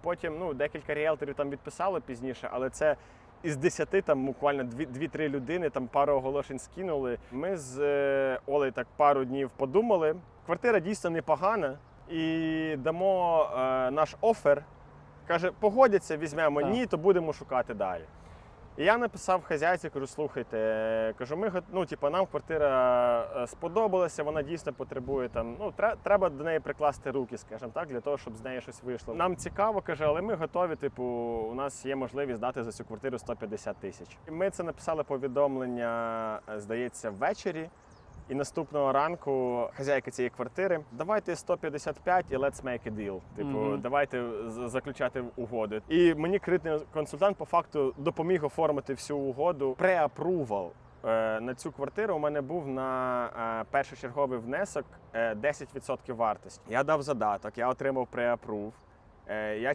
Потім ну, декілька ріелторів там відписали пізніше, але це із 10 там буквально 2-3 людини, там пару оголошень скинули. Ми з е, Олею так пару днів подумали. Квартира дійсно непогана, і дамо е, наш офер. Каже, погодяться, візьмемо. Так. Ні, то будемо шукати далі. І я написав хазяйці, кажу, слухайте, е, кажу, ми ну, типу, нам квартира е, сподобалася, вона дійсно потребує там. Ну, треба до неї прикласти руки, скажімо так, для того, щоб з неї щось вийшло. Нам цікаво, каже, але ми готові. Типу, у нас є можливість дати за цю квартиру 150 тисяч. І Ми це написали повідомлення, е, здається, ввечері. І наступного ранку хазяйка цієї квартири, давайте 155 і let's make a deal. Типу, Мгм. давайте заключати угоди. І мені кредитний консультант по факту допоміг оформити всю угоду. Преапрувал е, на цю квартиру у мене був на е, першочерговий внесок е, 10% вартості. Я дав задаток, я отримав преапрув. Е, я